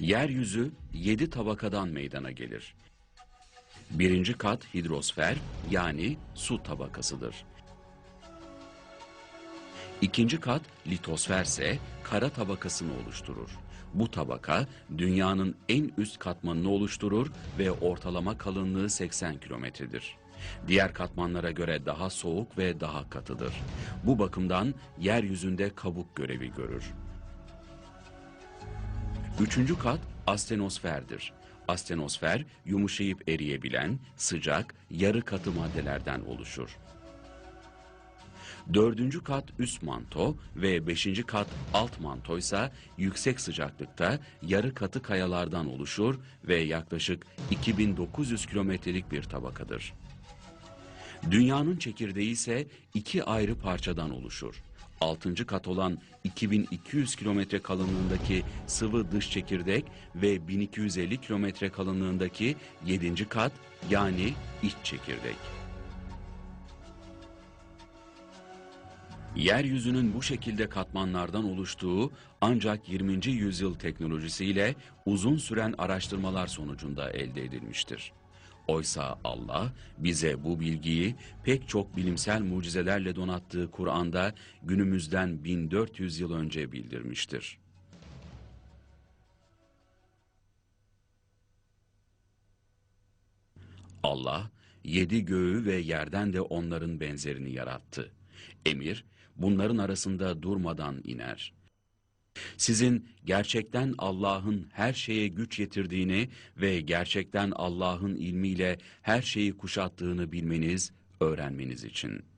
Yeryüzü yedi tabakadan meydana gelir. Birinci kat hidrosfer yani su tabakasıdır. İkinci kat litosferse kara tabakasını oluşturur. Bu tabaka dünyanın en üst katmanını oluşturur ve ortalama kalınlığı 80 kilometredir. Diğer katmanlara göre daha soğuk ve daha katıdır. Bu bakımdan yeryüzünde kabuk görevi görür. Üçüncü kat astenosferdir. Astenosfer yumuşayıp eriyebilen, sıcak, yarı katı maddelerden oluşur. Dördüncü kat üst manto ve beşinci kat alt manto ise yüksek sıcaklıkta yarı katı kayalardan oluşur ve yaklaşık 2900 kilometrelik bir tabakadır. Dünyanın çekirdeği ise iki ayrı parçadan oluşur. Altıncı kat olan 2200 kilometre kalınlığındaki sıvı dış çekirdek ve 1250 kilometre kalınlığındaki yedinci kat yani iç çekirdek. Yeryüzünün bu şekilde katmanlardan oluştuğu ancak 20. yüzyıl teknolojisiyle uzun süren araştırmalar sonucunda elde edilmiştir. Oysa Allah bize bu bilgiyi pek çok bilimsel mucizelerle donattığı Kur'an'da günümüzden 1400 yıl önce bildirmiştir. Allah yedi göğü ve yerden de onların benzerini yarattı. Emir bunların arasında durmadan iner. Sizin gerçekten Allah'ın her şeye güç yetirdiğini ve gerçekten Allah'ın ilmiyle her şeyi kuşattığını bilmeniz, öğrenmeniz için.''